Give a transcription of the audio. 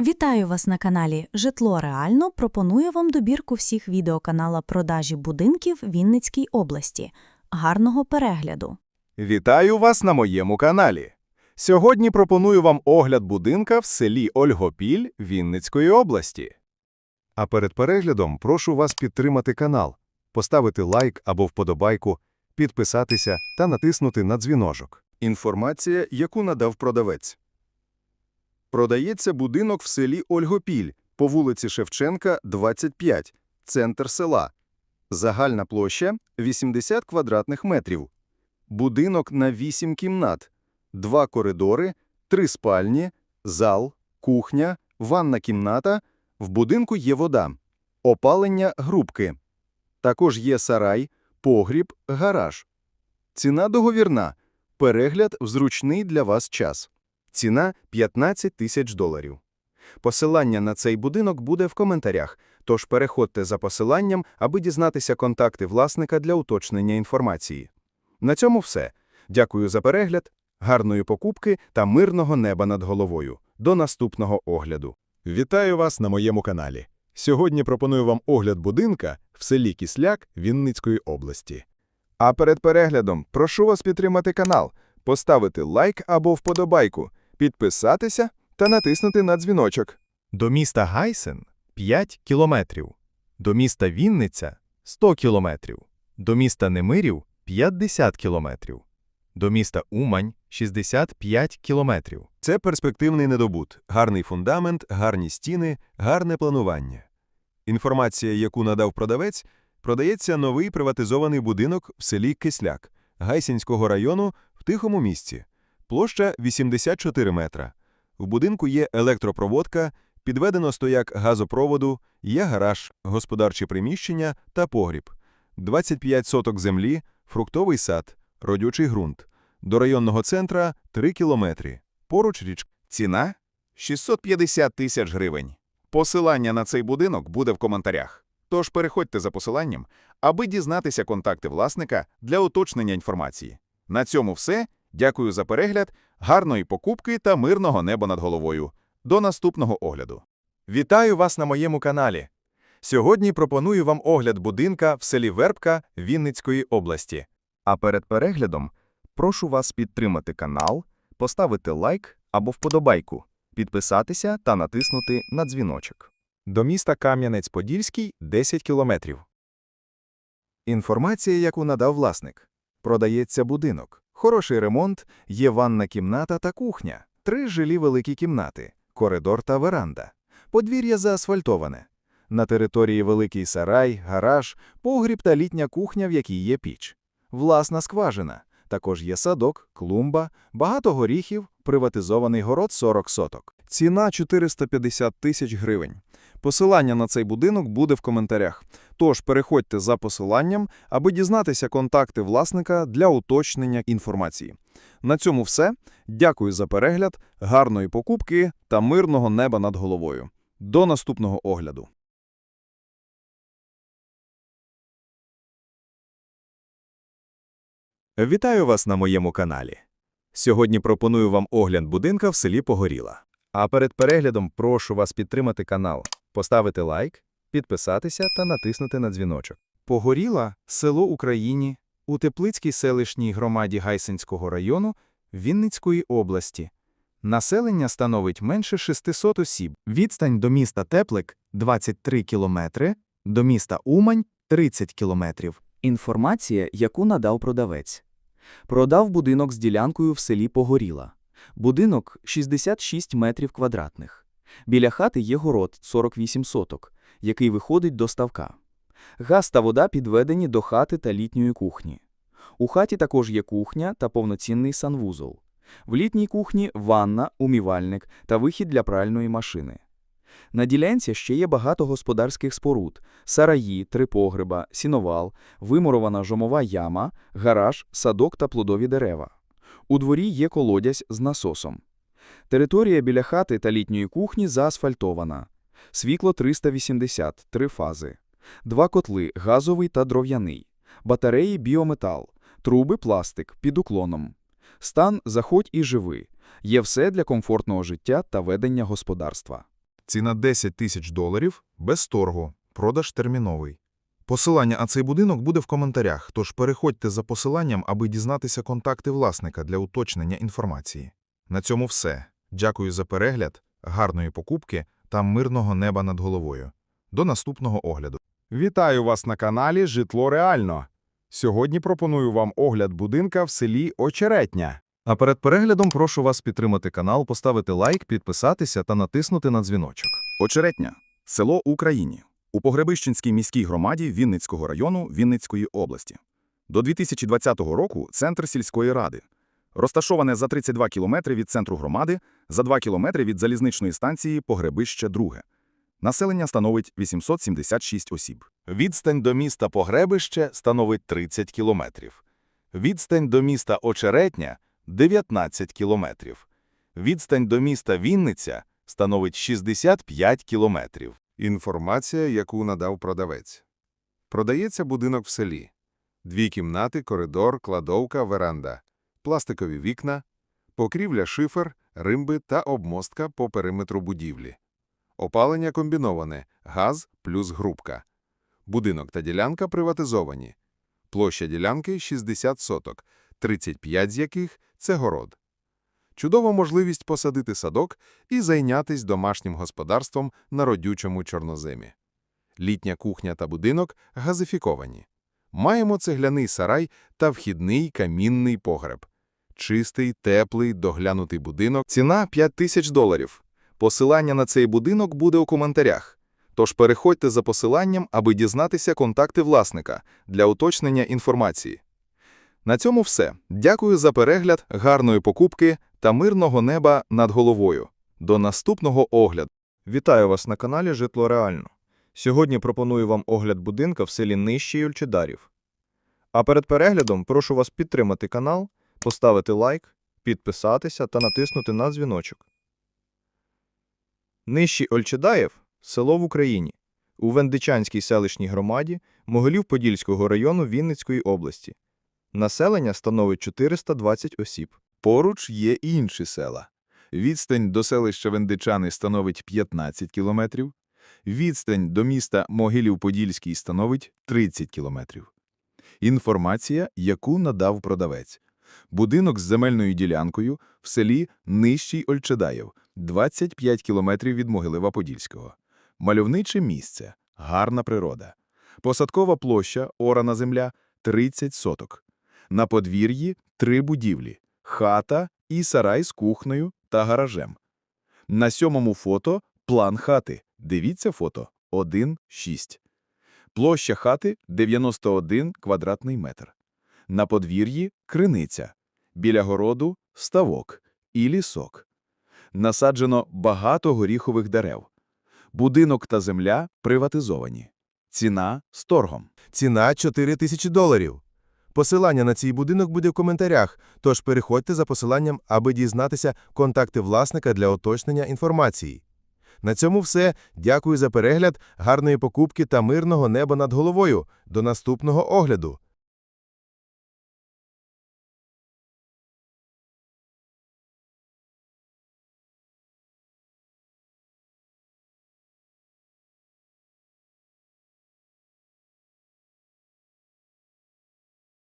Вітаю вас на каналі Житло Реально. Пропоную вам добірку всіх відео канала продажі будинків Вінницькій області. Гарного перегляду! Вітаю вас на моєму каналі. Сьогодні пропоную вам огляд будинка в селі Ольгопіль Вінницької області. А перед переглядом прошу вас підтримати канал, поставити лайк або вподобайку, підписатися та натиснути на дзвіножок. Інформація, яку надав продавець. Продається будинок в селі Ольгопіль по вулиці Шевченка, 25, центр села. Загальна площа – 80 квадратних метрів. Будинок на 8 кімнат, два коридори, три спальні, зал, кухня, ванна кімната. В будинку є вода, опалення грубки. Також є сарай, погріб, гараж. Ціна договірна. Перегляд в зручний для вас час. Ціна – 15 тисяч доларів. Посилання на цей будинок буде в коментарях, тож переходьте за посиланням, аби дізнатися контакти власника для уточнення інформації. На цьому все. Дякую за перегляд, гарної покупки та мирного неба над головою. До наступного огляду. Вітаю вас на моєму каналі. Сьогодні пропоную вам огляд будинка в селі Кисляк Вінницької області. А перед переглядом прошу вас підтримати канал, поставити лайк або вподобайку, підписатися та натиснути на дзвіночок. До міста Гайсен – 5 кілометрів. До міста Вінниця – 100 кілометрів. До міста Немирів – 50 кілометрів. До міста Умань – 65 кілометрів. Це перспективний недобут, гарний фундамент, гарні стіни, гарне планування. Інформація, яку надав продавець, продається новий приватизований будинок в селі Кисляк Гайсінського району в тихому місці. Площа 84 метра. В будинку є електропроводка, підведено стояк газопроводу, є гараж, господарчі приміщення та погріб. 25 соток землі, фруктовий сад, родючий ґрунт. До районного центра 3 кілометри. Поруч річка. Ціна – 650 тисяч гривень. Посилання на цей будинок буде в коментарях. Тож переходьте за посиланням, аби дізнатися контакти власника для уточнення інформації. На цьому все. Дякую за перегляд, гарної покупки та мирного неба над головою. До наступного огляду. Вітаю вас на моєму каналі. Сьогодні пропоную вам огляд будинка в селі Вербка Вінницької області. А перед переглядом прошу вас підтримати канал, поставити лайк або вподобайку, підписатися та натиснути на дзвіночок. До міста Кам'янець-Подільський 10 кілометрів. Інформація, яку надав власник. Продається будинок. Хороший ремонт, є ванна кімната та кухня, три жилі великі кімнати, коридор та веранда. Подвір'я заасфальтоване. На території великий сарай, гараж, погріб та літня кухня, в якій є піч. Власна скважина. Також є садок, клумба, багато горіхів, приватизований город 40 соток. Ціна 450 тисяч гривень. Посилання на цей будинок буде в коментарях. Тож переходьте за посиланням, аби дізнатися контакти власника для уточнення інформації. На цьому все. Дякую за перегляд, гарної покупки та мирного неба над головою. До наступного огляду. Вітаю вас на моєму каналі. Сьогодні пропоную вам огляд будинка в селі Погоріла. А перед переглядом прошу вас підтримати канал, поставити лайк, підписатися та натиснути на дзвіночок. Погоріла – село Україні у Теплицькій селищній громаді Гайсинського району Вінницької області. Населення становить менше 600 осіб. Відстань до міста Теплик – 23 кілометри, до міста Умань – 30 кілометрів. Інформація, яку надав продавець. Продав будинок з ділянкою в селі Погоріла. Будинок 66 метрів квадратних. Біля хати є город 48 соток, який виходить до ставка. Газ та вода підведені до хати та літньої кухні. У хаті також є кухня та повноцінний санвузол. В літній кухні ванна, умівальник та вихід для пральної машини. На ділянці ще є багато господарських споруд: сараї, три погреба, сіновал, вимурована жомова яма, гараж, садок та плодові дерева. У дворі є колодязь з насосом. Територія біля хати та літньої кухні заасфальтована. Світло 380, три фази. Два котли газовий та дров'яний. Батареї біометал. Труби пластик під уклоном. Стан заходь і живи. Є все для комфортного життя та ведення господарства. Ціна 10 тисяч доларів, без торгу, продаж терміновий. Посилання на цей будинок буде в коментарях, тож переходьте за посиланням, аби дізнатися контакти власника для уточнення інформації. На цьому все. Дякую за перегляд, гарної покупки та мирного неба над головою. До наступного огляду. Вітаю вас на каналі Житло Реально. Сьогодні пропоную вам огляд будинка в селі Очеретня. А перед переглядом прошу вас підтримати канал, поставити лайк, підписатися та натиснути на дзвіночок. Очеретня – село Україні. У Погребищенській міській громаді Вінницького району Вінницької області. До 2020 року – центр сільської ради. Розташоване за 32 кілометри від центру громади, за 2 кілометри від залізничної станції Погребище Друге. Населення становить 876 осіб. Відстань до міста Погребище становить 30 кілометрів. Відстань до міста Очеретня – 19 кілометрів. Відстань до міста Вінниця становить 65 кілометрів. Інформація, яку надав продавець. Продається будинок в селі. Дві кімнати, коридор, кладовка, веранда. Пластикові вікна, покрівля шифер, римби та обмостка по периметру будівлі. Опалення комбіноване – газ плюс грубка. Будинок та ділянка приватизовані. Площа ділянки – 60 соток, 35 з яких – це город. Чудова можливість посадити садок і зайнятись домашнім господарством на родючому чорноземі. Літня кухня та будинок газифіковані. Маємо цегляний сарай та вхідний камінний погреб. Чистий, теплий, доглянутий будинок. Ціна 5 тисяч доларів. Посилання на цей будинок буде у коментарях. Тож переходьте за посиланням, аби дізнатися контакти власника для уточнення інформації. На цьому все. Дякую за перегляд, гарної покупки та мирного неба над головою. До наступного огляду. Вітаю вас на каналі Житло Реально. Сьогодні пропоную вам огляд будинка в селі Нижчий Ольчедарів. А перед переглядом прошу вас підтримати канал, поставити лайк, підписатися та натиснути на дзвіночок. Нижчий Ольчедаєв – село в Україні, у Вендичанській селищній громаді Могилів-Подільського району Вінницької області. Населення становить 420 осіб. Поруч є інші села. Відстань до селища Вендичани становить 15 кілометрів. Відстань до міста Могилів-Подільський становить 30 кілометрів. Інформація, яку надав продавець. Будинок з земельною ділянкою в селі Нижчий Ольчедаєв, 25 кілометрів від Могилева-Подільського. Мальовниче місце, гарна природа. Посадкова площа, орана земля – 30 соток. На подвір'ї – три будівлі – хата і сарай з кухнею та гаражем. На сьомому фото – план хати. Дивіться фото 1,6. Площа хати – 91 квадратний метр. На подвір'ї – криниця. Біля городу – ставок і лісок. Насаджено багато горіхових дерев. Будинок та земля приватизовані. Ціна – з торгом. Ціна 4 тисячі доларів. Посилання на цей будинок буде в коментарях, тож переходьте за посиланням, аби дізнатися контакти власника для уточнення інформації. На цьому все. Дякую за перегляд, гарної покупки та мирного неба над головою. До наступного огляду.